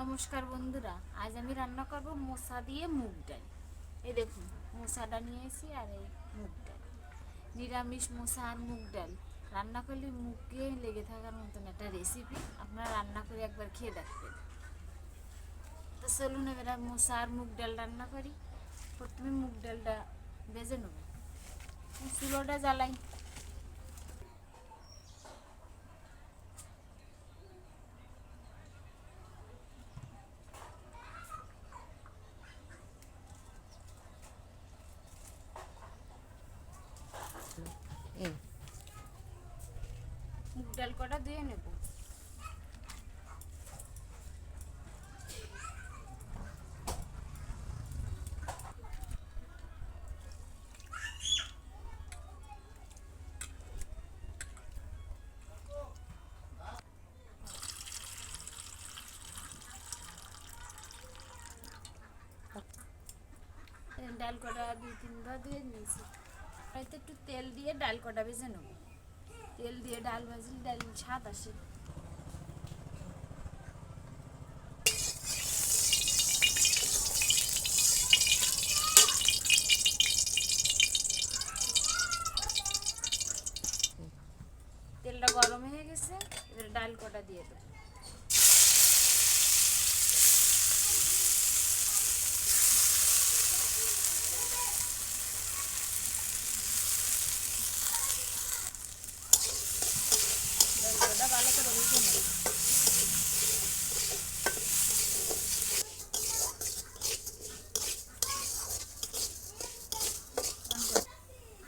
নমস্কার বন্ধুরা, আজ আমি রান্না করব মশা দিয়ে মুগ ডাল। এই দেখুন, মশাটা নিয়ে এসি আর এই মুগ ডাল। নিরামিষ মোসা আর মুগ ডাল। রান্না করলে মুখে লেগে থাকার মতন একটা রেসিপি আপনারা রান্না করে একবার খেয়ে দেখবেন। তো চলুন এবার মোসা আর মুগ ডাল রান্না করি। প্রথমে মুগ ডালটা ভেজে নেব। চুলোটা জ্বালাই এই মুগ ডাল কটা ধুয়ে নেব। ডাল কটা দুই তিনবার ধুয়ে নিয়েছি। হয়তো একটু তেল দিয়ে ডাল কটা ভেজে নেব। তেল দিয়ে ডাল ভাজলে ডাল স্বাদ আসে তেলটা গরম হয়ে গেছে এবার ডাল কটা দিয়ে দেবো ডাল কটা ভালো করে ভেজে নেব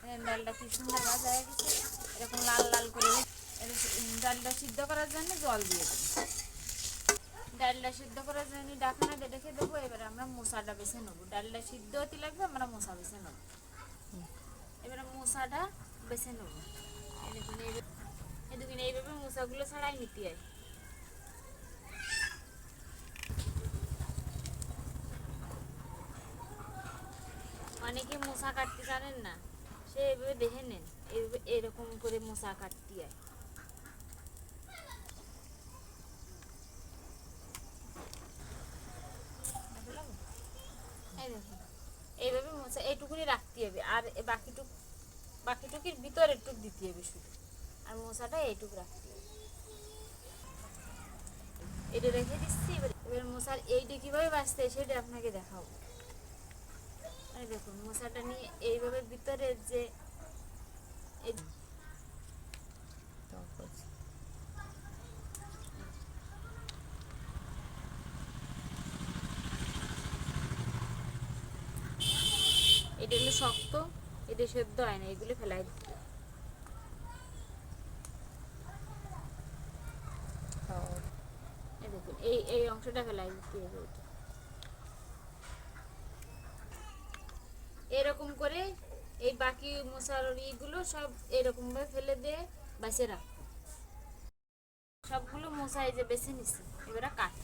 এই ডালটা কি সুন্দর ভাজা হয়ে গেছে? এরকম লাল লাল করে ডালটা সিদ্ধ করার জন্য জল দিয়ে দেবো। ডালটা সিদ্ধ করার জন্য ডাকনা দিয়ে রেখে দেবো, এবারে আমরা মশাটা বেছে নেব। ডালটা সিদ্ধ হতে লাগবে, আমরা মশা বেছে নেব। এবারে মশাটা বেছে নেব। দেখুন, এইভাবে মশাগুলো ছাড়াই নিতে হয়। অনেকে মশা কাটতে জানেন না। এভাবে দেখে নেন এইভাবে এরকম করে মশা কাটতে হয়। এইভাবে মশা এইটুকুনি রাখতে হবে, আর বাকিটুক বাকিটুকির ভিতরে টুক দিতে হবে শুধু। আর মশাটা এইটুক রাখতে হবে। এটা রেখে দিচ্ছি, এবার এবার মশার এইটা কীভাবে বাঁচতে সেটা আপনাকে দেখাবো। এই দেখুন মশাটা নিয়ে এইভাবে ভিতরে যে এটা হলো শক্ত, এটা সেদ্ধ হয় না, এগুলো ফেলাই দিতে এই এই অংশটা ফেলাই দিতে হবে এটা। এরকম করে এই বাকি মশার ইগুলো সব এরকম ভাবে ফেলে দিয়ে বাসে রাখ সবগুলো মশা এই যে বেছে নিচ্ছে এবারে কাট।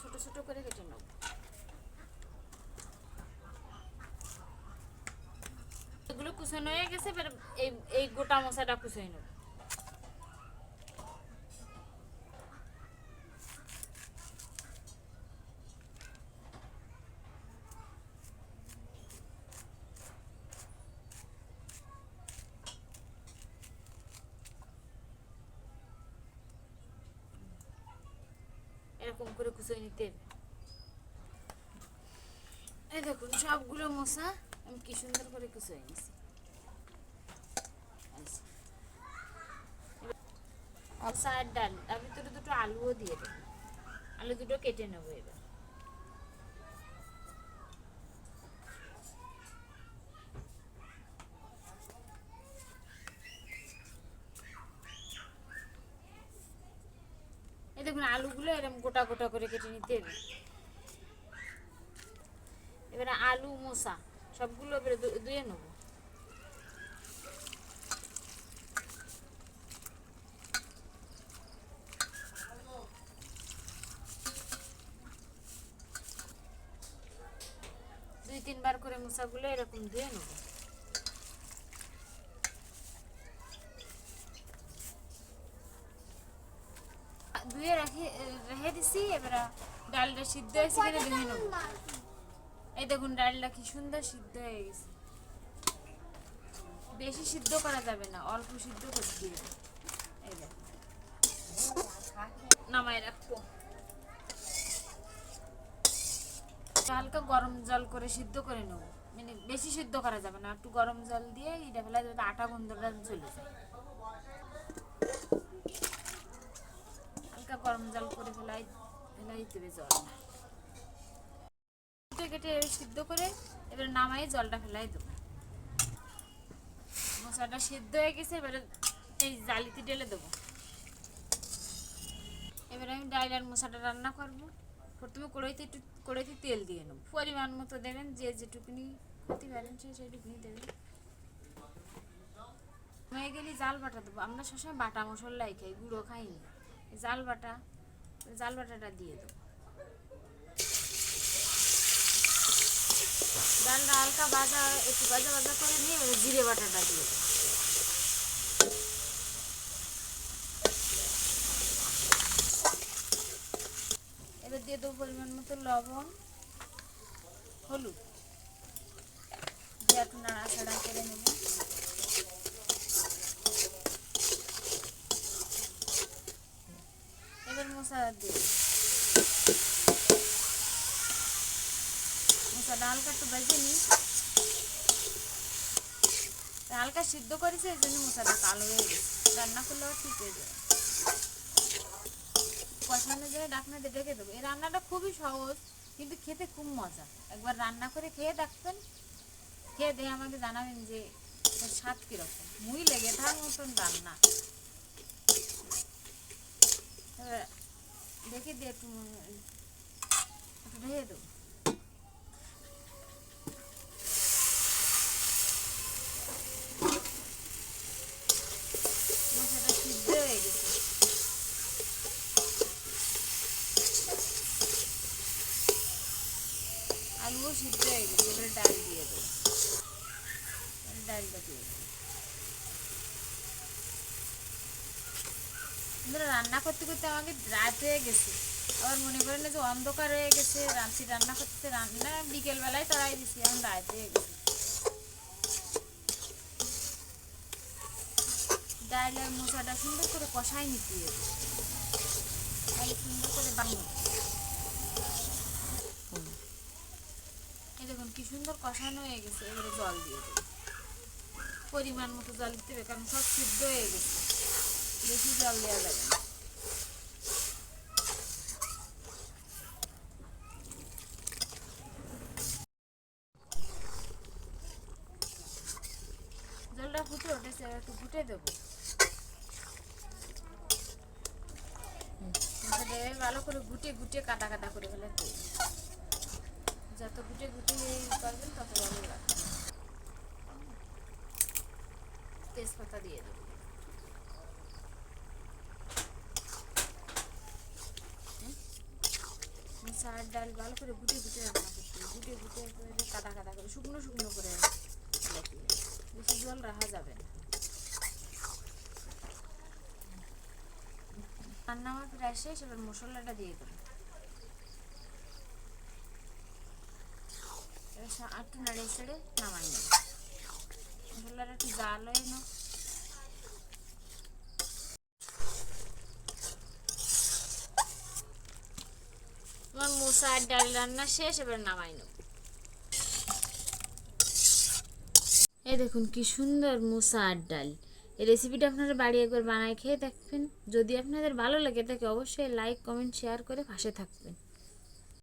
ছোট ছোট করে কেটে নেব এগুলো কুচানো হয়ে গেছে, এবার এই এই গোটা মশাটা কুচাই নেব। এরকম করে কুচিয়ে নিতে এই দেখুন, সবগুলো মশা আমি কি সুন্দর করে কুচিয়ে নিছি সার ডাল। তার ভিতরে দুটো আলুও দিয়ে দেবো। আলু দুটো কেটে নেব এবার। এই দেখুন, আলুগুলো এরকম গোটা গোটা করে কেটে নিতে হবে। এবারে আলু মশা। সবগুলো এবারে ধুয়ে নেব। দুই, তিনবার করে মশাগুলো এরকম ধুয়ে নেব। ধুয়ে রেখে রেখে দিছি, এবার ডালটা সিদ্ধ হয়েছে ধুয়ে নেব। এই দেখুন, ডালটা কি সুন্দর সিদ্ধ হয়ে গেছে। বেশি সিদ্ধ করা যাবে না, অল্প সিদ্ধ করে দিয়ে এই দেখুন। নামাই রাখব। হালকা গরম জল করে সিদ্ধ করে নেব। মানে বেশি সিদ্ধ করা যাবে না, একটু গরম জল দিয়ে এটা ফেলা যাতে আটা গন্ধটা চলে যায়। হালকা গরম জল করে ফেলাই ফেলাই দেবে জল কেটে কেটে সিদ্ধ করে এবার নামাই জলটা ফেলাই দেবো। মশলাটা সিদ্ধ হয়ে গেছে, এবারে এই জালিতে ঢেলে দেবো। এবার আমি ডাল আর মশলাটা রান্না করব। প্রথমে কড়াইতে একটু, কড়াইতে তেল দিয়ে নেব। পরিমাণ মতো দেবেন, যে যেটুকুনি খেতে পারেন সে সেটুকুনি দেবেন। হয়ে গেলে জাল বাটা দেবো। আমরা সবসময় বাটা মশলাই খাই, গুঁড়ো খাইনি। জাল বাটা, জাল বাটাটা দিয়ে দেবো। ডালটা হালকা ভাজা, একটু ভাজা ভাজা করে নিয়ে এবারে জিরে বাটাটা দিয়ে এবার দিয়ে দেবো পরিমাণ মতো লবণ, হলুদ। দিয়ে একটু নাড়াচাড়া করে নেব। এবার মশলা দিয়ে মশলাটা হালকা একটু ভেজে নিই। হালকা সিদ্ধ করেছে, এই জন্য মশলাটা কালো হয়ে গেছে। রান্না করলেও ঠিক হয়ে যাবে। কষানোর জন্য ডাকনা দিয়ে ডেকে দেবো। এই রান্নাটা খুবই সহজ, কিন্তু খেতে খুব মজা। একবার রান্না করে খেয়ে দেখবেন। খেয়ে দিয়ে আমাকে জানাবেন যে স্বাদ কীরকম। মুই লেগে থাকার মতন রান্না। দেখে দিয়ে একটু একটু ঢেকে দেবো মশলাটা সিদ্ধ হয়ে গেছে আলু রান্না করতে করতে আমাকে রাত হয়ে গেছে আবার মনে করেন যে অন্ধকার হয়ে গেছে রাঁচি রান্না করতে রান্না বিকেলবেলায় তড়াই দিছি এখন রাত হয়ে গেছে ডাল আর মশলাটা সুন্দর করে কষাই নিতে সুন্দর করে বানিয়ে দেখুন, কি সুন্দর কষানো হয়ে গেছে। এবারে জল দিয়ে দেবো পরিমাণ মতো জল দিতে হবে, কারণ সব সিদ্ধ হয়ে গেছে। বেশি জল দেওয়া যাবে না। জলটা ফুটে উঠেছে একটু ফুটে দেবো। ভালো করে গুটে গুটে কাটা কাটা করে ফেলে যত গুটে গুটে করবেন তত ভালো লাগবে। তেজপাতা দিয়ে দেবো। চার ডাল ভালো করে গুটে গুটে রান্না করতে গুটে গুটে করে কাটা কাটা করে, শুকনো শুকনো করে বেশি জল রাখা যাবে না। রান্না আমার প্রায় শেষ, এবার মশলাটা দিয়ে দেবো এবার সা- একটু নাড়িয়ে ছেড়ে নামাই নেব একটু জাল হয়ে নাও আমার মুসার ডাল রান্না শেষ এবার নামাই নেব এই দেখুন কি সুন্দর মুসা আর ডাল এই রেসিপিটা আপনারা বাড়ি একবার বানায় খেয়ে দেখবেন যদি আপনাদের ভালো লাগে তাকে অবশ্যই লাইক কমেন্ট শেয়ার করে পাশে থাকবেন